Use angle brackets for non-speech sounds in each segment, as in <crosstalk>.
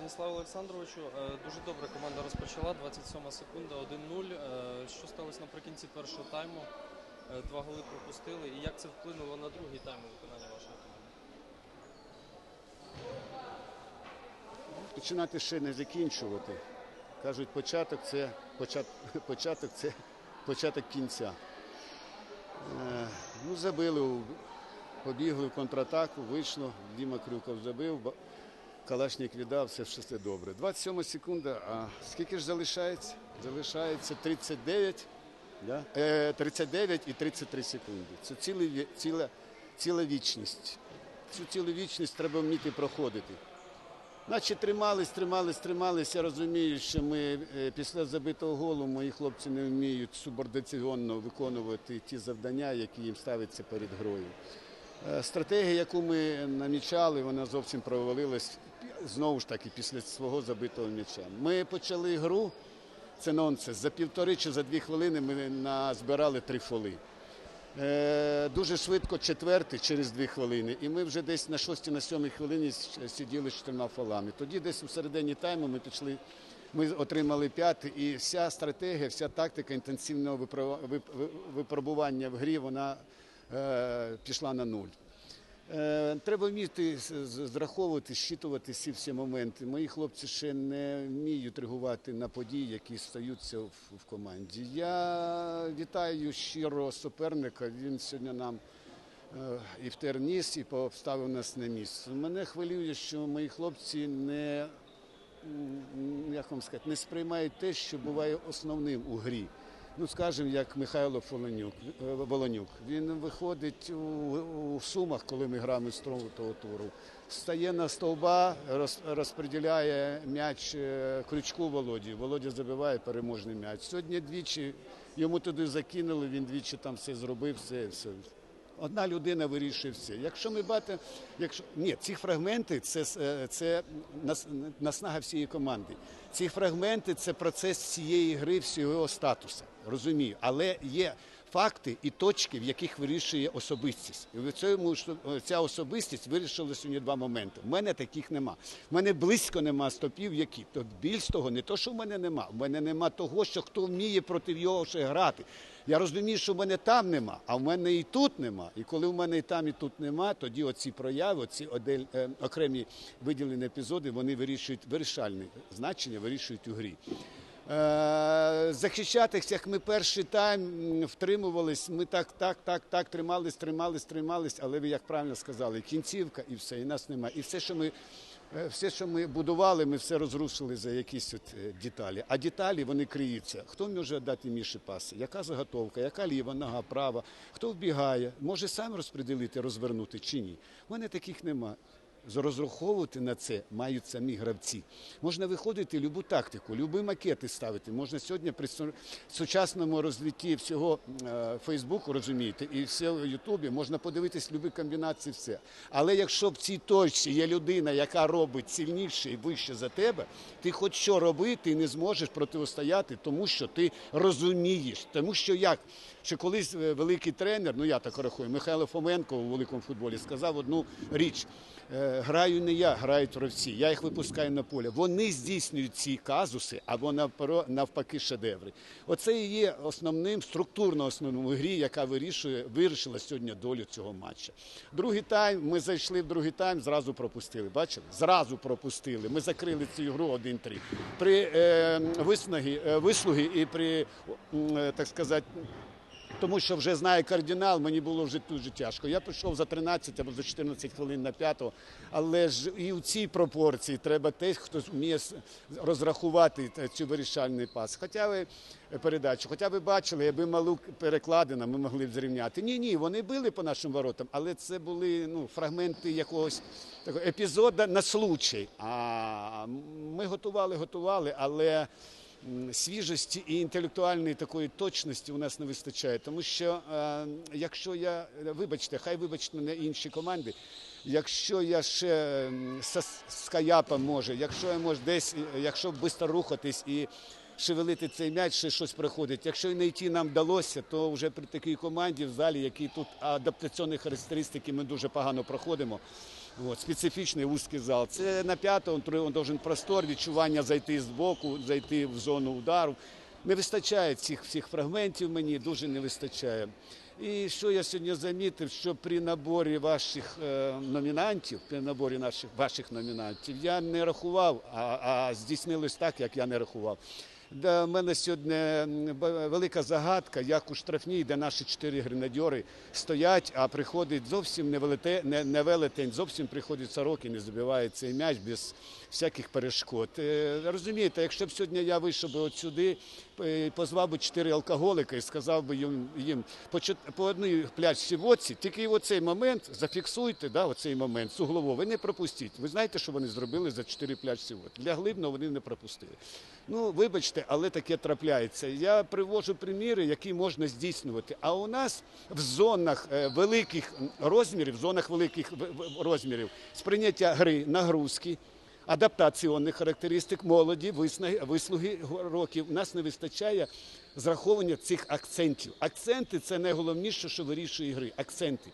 Владиславу Олександровичу. Е, Дуже добре команда розпочала. 27 секунда, 1-0. Е, Що сталося наприкінці першого тайму? Е, Два голи пропустили. І як це вплинуло на другий тайм у виконанні вашої команди? Починати ще не закінчувати. Кажуть, початок це <laughs> початок це початок кінця. Ну, забили, побігли в контратаку, вийшло, Діма Крюков забив, Калашник віддав, все, все добре. 27 секунда, а скільки ж залишається? Залишається 39, да? е, 39 і 33 секунди. Це цілий ціла, ціла вічність. Цю цілу вічність треба вміти проходити. Наче тримались, тримались, тримались. Я розумію, що ми е, після забитого голу мої хлопці не вміють субординаційно виконувати ті завдання, які їм ставляться перед грою. Е, Стратегія, яку ми намічали, вона зовсім провалилась знову ж таки після свого забитого м'яча. Ми почали гру, це нонсенс. За півтори чи за дві хвилини ми назбирали три фоли. Е, Дуже швидко четвертий через дві хвилини, і ми вже десь на шостій, на сьомій хвилині сиділи з чотирма фолами. Тоді десь у середині тайму ми пішли, ми отримали п'ятий, і вся стратегія, вся тактика інтенсивного випро- випробування в грі, вона пішла на нуль. Е, Треба вміти зраховувати, щитувати всі всі моменти. Мої хлопці ще не вміють реагувати на події, які стаються в, команді. Я вітаю щиро суперника. Він сьогодні нам е, і втер ніс, і поставив нас на місце. Мене хвилює, що мої хлопці не, як вам сказати, не сприймають те, що буває основним у грі. Ну, скажімо, як Михайло Волонюк, е, Волонюк. Він виходить у, у сумах, коли ми граємо з того туру. Стає на стовба, роз, розподіляє м'яч е, крючку Володі. Володя забиває переможний м'яч. Сьогодні двічі йому туди закинули, він двічі там все зробив, все, все. Одна людина вирішує все. Якщо ми бачимо, якщо ні, ці фрагменти це, е, це наснага всієї команди. Ці фрагменти це процес цієї гри, всього статусу. Розумію. Але є факти і точки, в яких вирішує особистість. І в цьому е, ця особистість вирішила сьогодні два моменти. У мене таких нема. У мене близько нема стопів, які то більш того, не то, що в мене нема. У мене нема того, що хто вміє проти його ще грати. Я розумію, що в мене там нема, а в мене і тут нема. І коли в мене і там, і тут нема, тоді оці прояви, оці е, окремі виділені епізоди, вони вирішують вирішальне значення, вирішують у грі. Е, захищатися, як ми перший тайм втримувались, ми так, так, так, так тримались, тримались, тримались, але ви як правильно сказали, кінцівка і все, і нас немає. І все, що ми. Е, Все, що ми будували, ми все розрушили за якісь от е, деталі. А деталі вони криються. Хто може дати Міші паси? Яка заготовка, яка ліва, нога, права, хто вбігає, може сам розподілити, розвернути чи ні? У мене таких нема. Розраховувати на це мають самі гравці. Можна виходити любу тактику, любі макети ставити. Можна сьогодні при сучасному розлітті всього е, Фейсбуку, розумієте, і всього в Ютубі можна подивитись любі комбінації, все. Але якщо в цій точці є людина, яка робить сильніше і вище за тебе, ти хоч що робити не зможеш протистояти, тому що ти розумієш. Тому що як? Що колись е, великий тренер, ну я так рахую, Михайло Фоменко у великому футболі сказав одну річ: граю не я, грають гравці. Я їх випускаю на поле. Вони здійснюють ці казуси або навпаки шедеври. Оце і є основним структурно основним у грі, яка вирішує, вирішила сьогодні долю цього матча. Другий тайм. Ми зайшли в другий тайм, зразу пропустили. Бачили? Зразу пропустили. Ми закрили цю гру 1-3. При е, висногі, е, вислуги і при е, так сказати. Тому що вже знає кардинал, мені було вже дуже тяжко. Я прийшов за 13 або за 14 хвилин на п'ятого, але ж і у цій пропорції треба теж, хто вміє розрахувати цю вирішальний пас. Хоча ви е, передачу, хоча ви бачили, якби малу перекладина, ми могли б зрівняти. Ні, ні, вони били по нашим воротам, але це були ну, фрагменти якогось такого епізоду на случай. А ми готували, готували, але свіжості і інтелектуальної такої точності у нас не вистачає. Тому що е, якщо я, вибачте, хай вибачте мене інші команди, якщо я ще з може, якщо я можу десь, е, якщо швидко рухатись і шевелити цей м'яч, ще щось приходить. Якщо і не йти нам вдалося, то вже при такій команді в залі, які тут адаптаційні характеристики ми дуже погано проходимо. От, специфічний вузький зал. Це на п'ятому він должен простор, відчування зайти з боку, зайти в зону удару. Не вистачає цих всіх фрагментів мені, дуже не вистачає. І що я сьогодні замітив, що при наборі ваших е, номінантів, при наборі наших ваших номінантів, я не рахував, а, а здійснилось так, як я не рахував. Для мене сьогодні велика загадка, як у штрафній, де наші чотири гренадьори стоять, а приходить зовсім не, велете, не, велетень, зовсім приходить сорок і не забиває цей м'яч без всяких перешкод. Е, Розумієте, якщо б сьогодні я вийшов би от сюди, позвав би чотири алкоголика і сказав би їм, їм по, по одній пляшці водці, тільки оцей момент зафіксуйте, да, оцей момент з углового, не пропустіть. Ви знаєте, що вони зробили за чотири пляшці водки? Для глибно вони не пропустили. Ну, вибачте, але таке трапляється. Я привожу приміри, які можна здійснювати. А у нас в зонах е, великих розмірів, в зонах великих розмірів сприйняття гри, нагрузки, адаптаційних характеристик молоді, вислуги років. У нас не вистачає зраховування цих акцентів. Акценти це найголовніше, що вирішує гри. Акценти.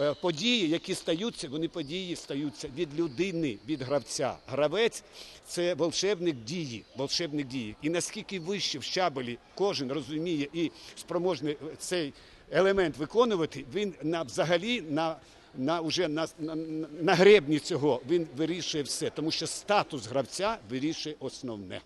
Е, Події, які стаються, вони події стаються від людини, від гравця. Гравець це волшебник дії, волшебник дії. І наскільки вище в щабелі кожен розуміє і спроможний е, цей елемент виконувати, він на взагалі на, на уже на, на, на гребні цього він вирішує все, тому що статус гравця вирішує основне.